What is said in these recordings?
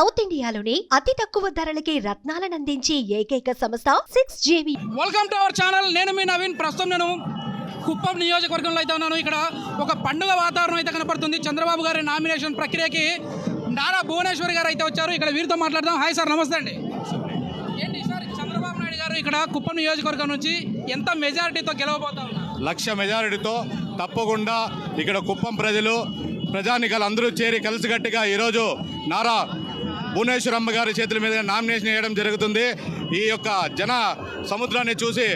South ఇండియాలోనే అతి తక్కువ ధరలకి రత్నాలను అందించే ఏకైక సంస్థ six JV. Welcome to our channel నేను మీ నవీన్. ప్రస్తుతం నేను కుప్పం నియోజకవర్గంలో అయితే ఉన్నాను. ఇక్కడ ఒక పండుగ వాతావరణం అయితే కనపడుతుంది. చంద్రబాబు గారి నామినేషన్ ప్రక్రియకి నారా భువనేశ్వర్ గారు అయితే వచ్చారు. ఇక్కడ వీరితో మాట్లాడదాం. హాయ్ సార్ నమస్తే అండి. ఏంటి సార్ చంద్రబాబు నాయుడు గారు ఇక్కడ కుప్పం నియోజకవర్గం నుంచి ఎంత మెజారిటీతో గెలవబోతా ఉన్నారు? లక్ష మెజారిటీతో తప్పకుండా ఇక్కడ కుప్పం ప్రజలు ప్రజానికలు అందరూ చేరి కలిసికట్టుగా ఈరోజు నారా భువనేశ్వరమ్మ గారి చేతుల మీదుగా నామినేషన్ వేయడం జరుగుతుంది. ఈ యొక్క జన సముద్రాన్ని చూసి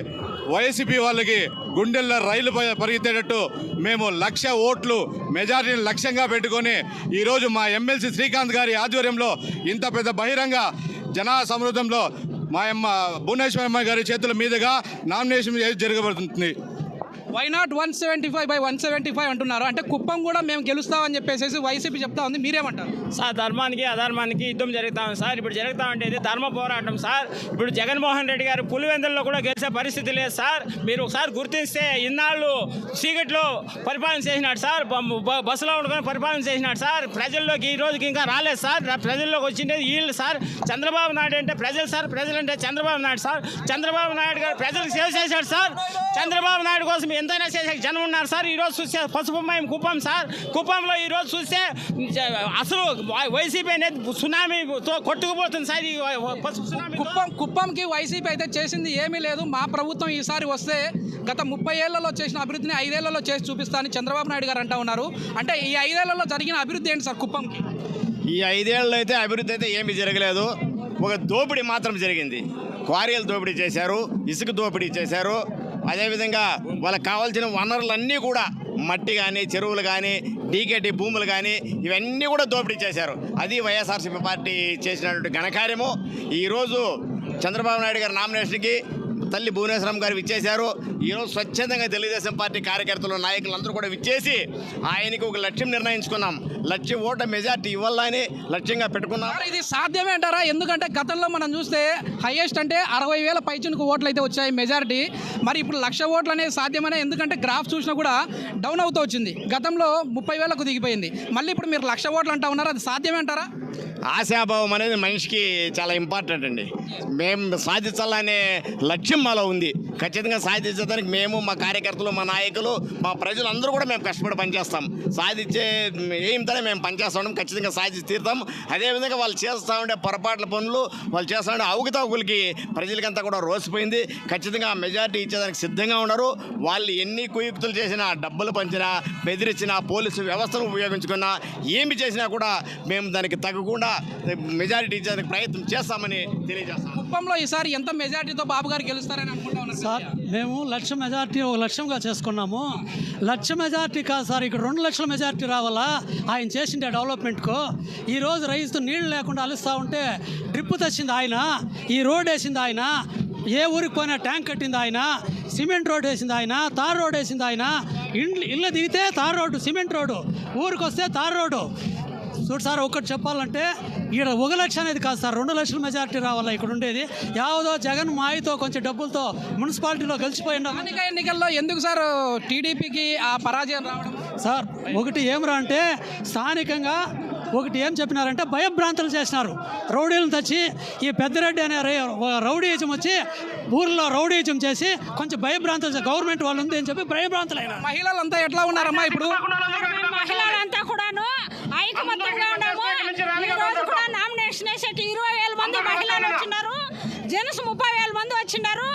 వైసీపీ వాళ్ళకి గుండెల్లో రైలు పరిగెత్తేటట్టు మేము లక్ష ఓట్లు మెజారిటీని లక్ష్యంగా పెట్టుకొని ఈరోజు మా ఎమ్మెల్సీ శ్రీకాంత్ గారి ఆధ్వర్యంలో ఇంత పెద్ద బహిరంగ జన సమృద్ధంలో మా అమ్మ భువనేశ్వరమ్మ గారి చేతుల మీదుగా nomination జరగబడుతుంది. Why not one seventy five by one seventy five అంటున్నారు? అంటే కుప్పం కూడా మేము గెలుస్తామని చెప్పేసి వైసీపీ చెప్తా ఉంది. మీరేమంటారు? సార్ ధర్మానికి అధర్మానికి యుద్ధం జరుగుతా ఉంది సార్. ఇప్పుడు జరుగుతా ఉంటే ఇది ధర్మ పోరాటం సార్. ఇప్పుడు జగన్మోహన్ రెడ్డి గారు పులివెందుల్లో కూడా గెలిచే పరిస్థితి లేదు సార్. మీరు ఒకసారి గుర్తిస్తే ఇన్నాళ్ళు సీగట్లో పరిపాలన చేసినాడు సార్. బస్సులో ఉండుకొని పరిపాలన చేసినాడు సార్. ప్రజల్లోకి ఈ రోజుకి ఇంకా రాలేదు సార్. ప్రజల్లోకి వచ్చిండేది వీళ్ళు సార్. చంద్రబాబు నాయుడు అంటే ప్రజలు సార్. ప్రజలంటే చంద్రబాబు నాయుడు సార్. చంద్రబాబు నాయుడు గారు ప్రజలకు సేవ చేశాడు సార్. చంద్రబాబు నాయుడు కోసం ఎంతైనా చేసే జనం ఉన్నారు సార్. ఈ రోజు చూస్తే పసుపు మయం కుప్పం సార్. కుప్పంలో ఈ రోజు చూస్తే అసలు వైసీపీ అనేది సునామీతో కొట్టుకుపోతుంది సార్ ఈ పసుపు సునామీ కుప్పం కుప్పంకి వైసీపీ అయితే చేసింది ఏమీ లేదు. మా ప్రభుత్వం ఈసారి వస్తే గత ముప్పై ఏళ్ళలో చేసిన అభివృద్ధిని ఐదేళ్ళలో చేసి చూపిస్తానని చంద్రబాబు నాయుడు గారు అంటా ఉన్నారు. అంటే ఈ ఐదేళ్ళలో జరిగిన అభివృద్ధి ఏంటి సార్ కుప్పంకి? ఈ ఐదేళ్ళు అయితే అభివృద్ధి అయితే ఏమీ జరగలేదు. ఒక దోపిడీ మాత్రం జరిగింది. క్వారీలు దోపిడీ చేశారు ఇసుక దోపిడీ చేశారు. అదేవిధంగా వాళ్ళకి కావాల్సిన వనరులన్నీ కూడా మట్టి కానీ చెరువులు కానీ డీకేటీ భూములు కానీ ఇవన్నీ కూడా దోపిడీ చేశారు. అది వైఎస్ఆర్సీపీ పార్టీ చేసినటువంటి ఘనకార్యము. ఈరోజు చంద్రబాబు నాయుడు గారి నామినేషన్కి తల్లి భువనేశ్వరం గారు విచ్చేశారు. ఈరోజు స్వచ్ఛందంగా తెలుగుదేశం పార్టీ కార్యకర్తలు నాయకులు అందరూ కూడా విచ్చేసి ఆయనకి ఒక లక్ష్యం నిర్ణయించుకున్నాం. లక్ష్య ఓట మెజార్టీ ఇవ్వాలని లక్ష్యంగా పెట్టుకున్నాం. ఇది సాధ్యమే అంటారా? ఎందుకంటే గతంలో మనం చూస్తే హైయెస్ట్ అంటే అరవై వేల పైచునుకు ఓట్లు అయితే వచ్చాయి మెజారిటీ. మరి ఇప్పుడు లక్ష ఓట్లు అనేది సాధ్యమనే? ఎందుకంటే గ్రాఫ్ చూసినా కూడా డౌన్ అవుతూ వచ్చింది. గతంలో ముప్పై వేలకు దిగిపోయింది. మళ్ళీ ఇప్పుడు మీరు లక్ష ఓట్లు అంటా ఉన్నారు అది సాధ్యమే అంటారా? ఆశాభావం అనేది మనిషికి చాలా ఇంపార్టెంట్ అండి. మేము సాధించాలనే లక్ష్యం మాలో ఉంది. ఖచ్చితంగా సాధించడానికి మేము మా కార్యకర్తలు మా నాయకులు మా ప్రజలు అందరూ కూడా మేము కష్టపడి పనిచేస్తాం. సాధించే ఏంతోనే మేము పనిచేస్తాం ఖచ్చితంగా సాధించి తీరుతాం. అదేవిధంగా వాళ్ళు చేస్తూ ఉండే పొరపాట్ల పనులు వాళ్ళు చేస్తూ ఉండే అవకతవకలకి ప్రజలకంతా కూడా రోసిపోయింది. ఖచ్చితంగా మెజార్టీ ఇచ్చేదానికి సిద్ధంగా ఉన్నారు. వాళ్ళు ఎన్ని కుయుక్తులు చేసినా డబ్బులు పంచినా బెదిరించినా పోలీసు వ్యవస్థను ఉపయోగించుకున్నా ఏమి చేసినా కూడా మేము దానికి తగ్గకుండా మెజారిటీ ఇచ్చేందుకు ప్రయత్నం చేస్తామని తెలియజేస్తాం కుప్పంలో ఈసారి ఎంత మెజారిటీతో బాబు గారు గెలుస్తారని అనుకుంటా సార్ మేము లక్ష మెజార్టీ ఒక లక్ష్యంగా చేసుకున్నాము. లక్ష మెజార్టీ కాదు సార్ ఇక్కడ రెండు లక్షల మెజార్టీ రావాలా? ఆయన చేసిండే డెవలప్మెంట్కు. ఈ రోజు రైతు నీళ్ళు లేకుండా అలుస్తూ ఉంటే డ్రిప్ తెచ్చింది ఆయన ఈ రోడ్ వేసింది ఆయన ఏ ఊరికి పోయినా ట్యాంక్ కట్టింది ఆయన సిమెంట్ రోడ్ వేసింది ఆయన తార్ రోడ్ వేసింది ఆయన. ఇండ్లు ఇల్లు దిగితే తార్ రోడ్డు సిమెంట్ రోడ్డు. ఊరికి వస్తే తార్ రోడ్డు. చూడు సార్ ఒకటి చెప్పాలంటే ఇక్కడ ఒక లక్ష అనేది కాదు సార్ రెండు లక్షల మెజారిటీ రావాలా ఇక్కడ ఉండేది. యావదో జగన్ మాయతో కొంచెం డబ్బులతో మున్సిపాలిటీలో స్థానిక ఎన్నికల్లో ఎందుకు సార్ టీడీపీకి ఆ పరాజయం రావడం? సార్ ఒకటి ఏమిరా అంటే స్థానికంగా ఒకటి ఏం చెప్పినారంటే భయభ్రాంతులు చేసినారు. రౌడీలను తెచ్చి ఈ పెద్దరెడ్డి అనే రై- రౌడీయిజం వచ్చి ఊర్లో రౌడీయిజం చేసి కొంచెం భయభ్రాంతులు గవర్నమెంట్ వాళ్ళు ఉంది అని చెప్పి భయభ్రాంతులు అయినారు మహిళలంతా ఎట్లా ఉన్నారమ్మా ఇప్పుడు? మహిళలంతా కూడాను ఐకమత్యంగా ఉన్నాము. ఈ రోజు కూడా నామినేషన్ వేసేటి ఇరవై వేల మంది మహిళలు వచ్చినారు జెంట్స్ ముప్పై వేల మంది వచ్చినారు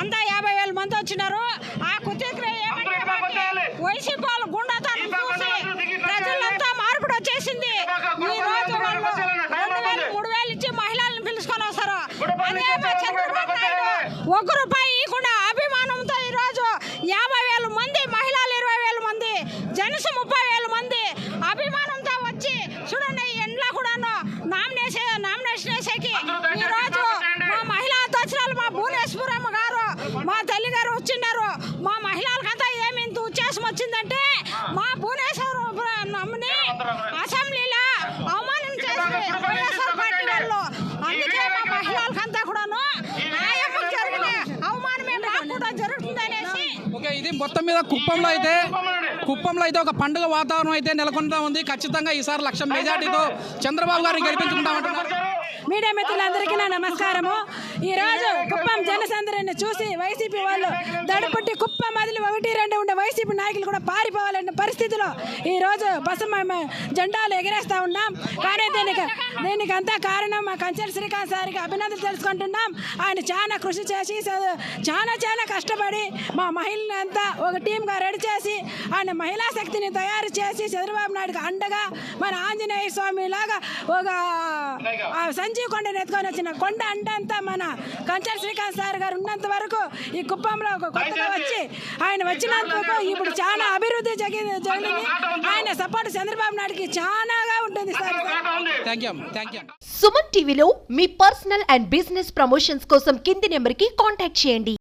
అంతా యాభై వేల మంది వచ్చినారు ఆ కుతీక్రియ ఏమంటే వైసీపీ వాళ్ళు గుండాతనం చూసి ప్రజలంతా మార్పిడి వచ్చేసింది. ఈ రోజు వాళ్ళు రెండు వేలు మూడు వేలు ఇచ్చి మహిళలను పిలుచుకొని వస్తారు. అదే మా చంద్రబాబు నాయుడు ఒక వచ్చిందంటే మా భువనేశ్వరమ్మని అసెంబ్లీలో అవమానం చేసి వైఎస్ఆర్ పార్టీ వాళ్ళు. అందుకే మా మహిళలకంతా కూడాను న్యాయం జరిగిన అవమానమే మాకు కూడా ఓకే ఇది మొత్తం మీద కుప్పంలో అయితే కుప్పంలో అయితే ఒక పండుగ వాతావరణం అయితే నెలకొంటా ఉంది. ఖచ్చితంగా ఈసారి లక్ష మెజార్టీతో చంద్రబాబు గారిని గెలిపించుకుంటామంటున్నారు. మీడియా మిత్రులందరికీ నా నమస్కారము. ఈ రోజు కుప్పం జనసందరిని చూసి వైసీపీ వాళ్ళు దడపట్టి కుప్పం మదిలి ఒకటి రెండు ఉండే వైసీపీ నాయకులు కూడా పారిపోవాలనే పరిస్థితిలో ఈరోజు రోజు బస్సు మేము జెండాలు ఎగిరేస్తా ఉన్నాం. కానీ దీనికి దీనికి అంతా కారణం మా కంచెల శ్రీకాంత్ సార్కి అభినందనలు తెలుసుకుంటున్నాం. ఆయన చాలా కృషి చేసి చ- చాలా చాలా కష్టపడి మా మహిళని అంతా ఒక టీంగా రెడీ చేసి ఆయన మహిళా శక్తిని తయారు చేసి చంద్రబాబు నాయుడుకి అండగా మన ఆంజనేయ స్వామి లాగా ఒక ఆ సంజీవ్ కొండని ఎత్తుకొని వచ్చిన కొండ అండంతా మన కంచెల శ్రీకాంత్ సార్ గారు ఉన్నంత వరకు ఈ కుప్పంలో ఒక కొత్తగా వచ్చి ఆయన వచ్చినందుకు ఇప్పుడు చాలా అభివృద్ధి జరిగింది. జరిగింది ఆయన సపోర్ట్ చంద్రబాబు నాయుడుకి చాలాగా ఉంటుంది సార్. సుమన్ టీవీలో మీ పర్సనల్ అండ్ బిజినెస్ ప్రమోషన్స్ కోసం కింది నెంబర్కి కాంటాక్ట్ చేయండి.